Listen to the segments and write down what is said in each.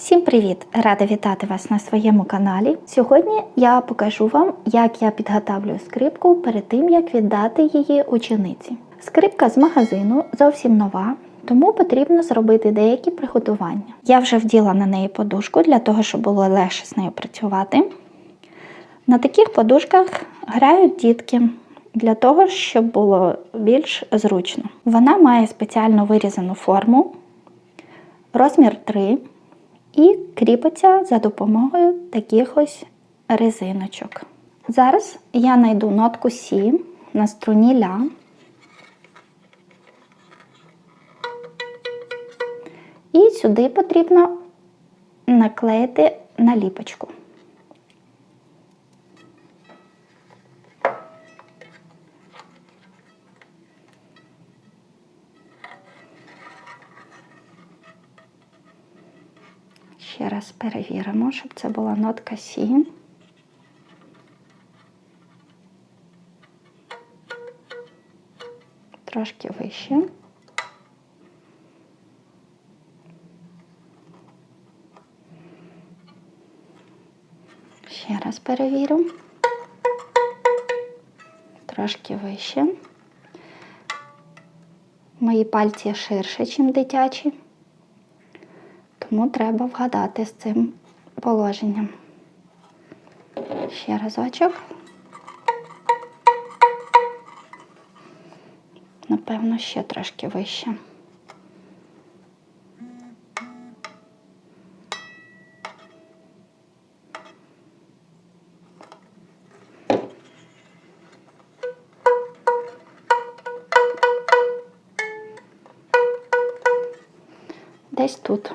Всім привіт! Рада вітати вас на своєму каналі. Сьогодні я покажу вам, як я підготавлюю скрипку перед тим, як віддати її учениці. Скрипка з магазину зовсім нова, тому потрібно зробити деякі приготування. Я вже вділа на неї подушку для того, щоб було легше з нею працювати. На таких подушках грають дітки для того, щоб було більш зручно. Вона має спеціально вирізану форму, розмір 3 і кріпиться за допомогою таких ось резиночок. Зараз я знайду нотку Сі на струні ля. І сюди потрібно наклеїти наліпочку. Ще раз перевіримо, щоб це була нотка Сі. Трошки вище. Ще раз перевірю. Трошки вище. Мої пальці ширше, ніж дитячі. Тому треба вгадати з цим положенням. Ще разочок. Напевно, ще трошки вище. Десь тут.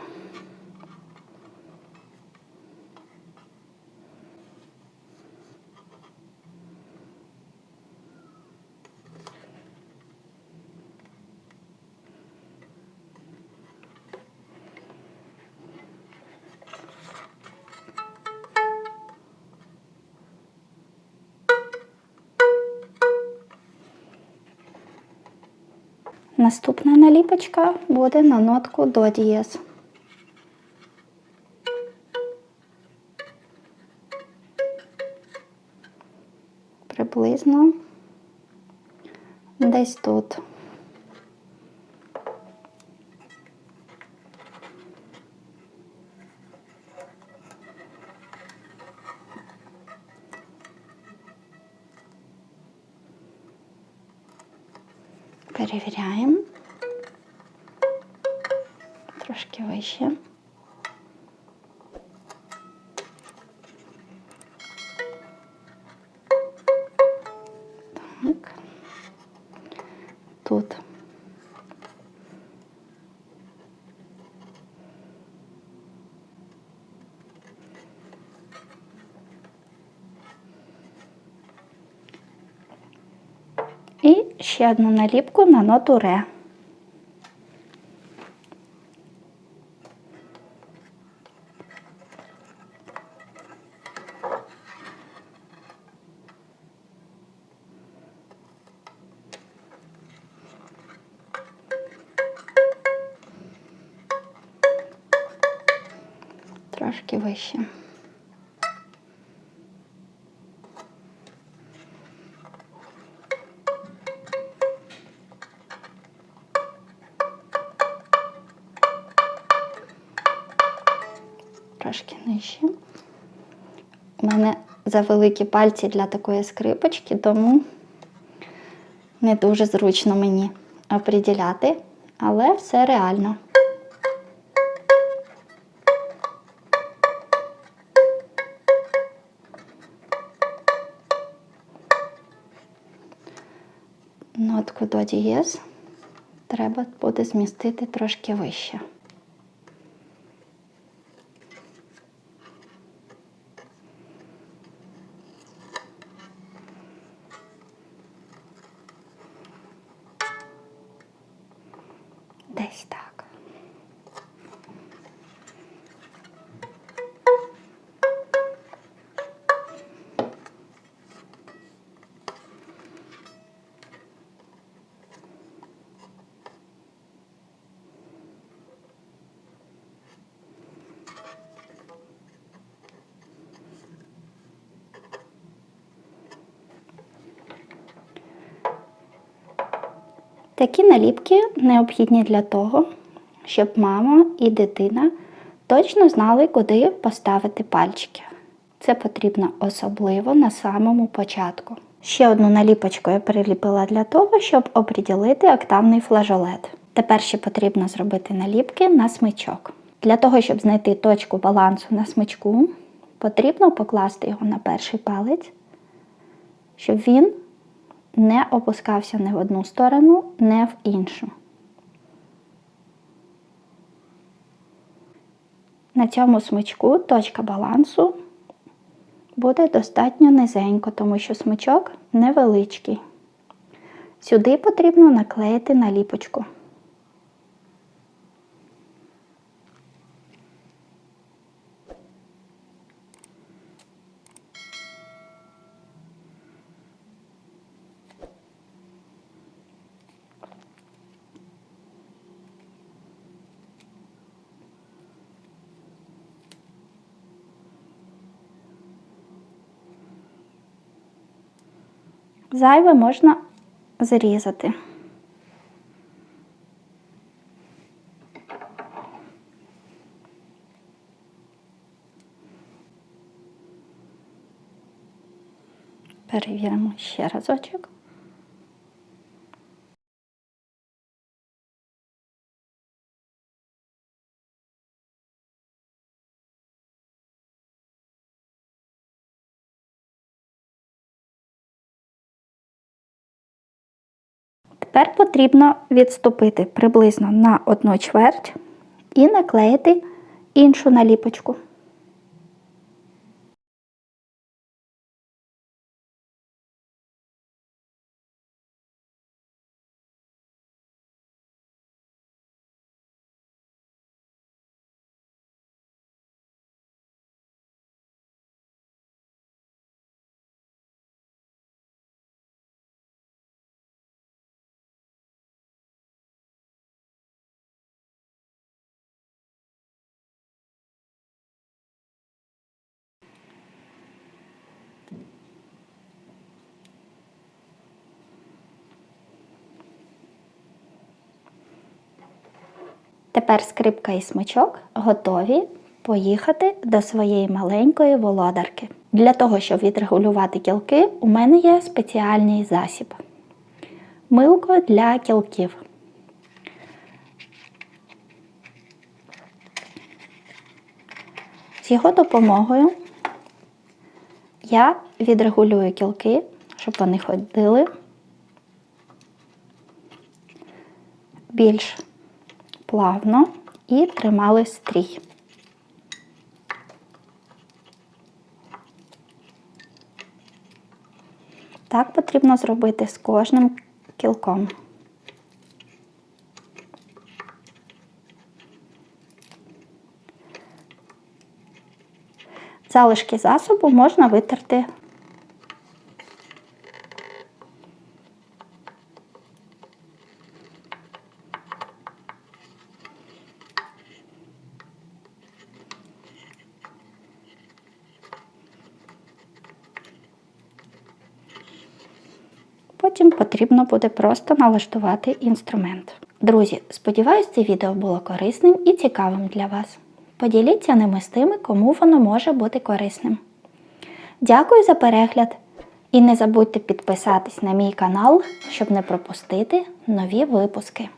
Наступна наліпочка буде на нотку до дієз. Приблизно десь тут. Перевіряємо. Трошки вище. Ще одну наліпку на ноту ре. Трошки вище. У мене завеликі пальці для такої скрипочки, тому не дуже зручно мені оприділяти, але все реально. Нотку до дієз треба буде змістити трошки вище. Десь так. Такі наліпки необхідні для того, щоб мама і дитина точно знали, куди поставити пальчики. Це потрібно особливо на самому початку. Ще одну наліпочку я приліпила для того, щоб оприділити октавний флажолет. Тепер ще потрібно зробити наліпки на смичок. Для того, щоб знайти точку балансу на смичку, потрібно покласти його на перший палець, щоб він не опускався не в одну сторону, не в іншу. На цьому смичку точка балансу буде достатньо низенько, тому що смичок невеличкий. Сюди потрібно наклеїти наліпочку. Зайве можна зрізати. Перевіримо ще разочок. Тепер потрібно відступити приблизно на одну чверть і наклеїти іншу наліпочку. Тепер скрипка і смичок готові поїхати до своєї маленької володарки. Для того, щоб відрегулювати кілки, у мене є спеціальний засіб. Милко для кілків. З його допомогою я відрегулюю кілки, щоб вони ходили більш плавно і тримали стрій. Так потрібно зробити з кожним кілком. Залишки засобу можна витерти Потім потрібно буде просто налаштувати інструмент. Друзі, сподіваюсь, це відео було корисним і цікавим для вас. Поділіться ними з тими, кому воно може бути корисним. Дякую за перегляд! І не забудьте підписатись на мій канал, щоб не пропустити нові випуски.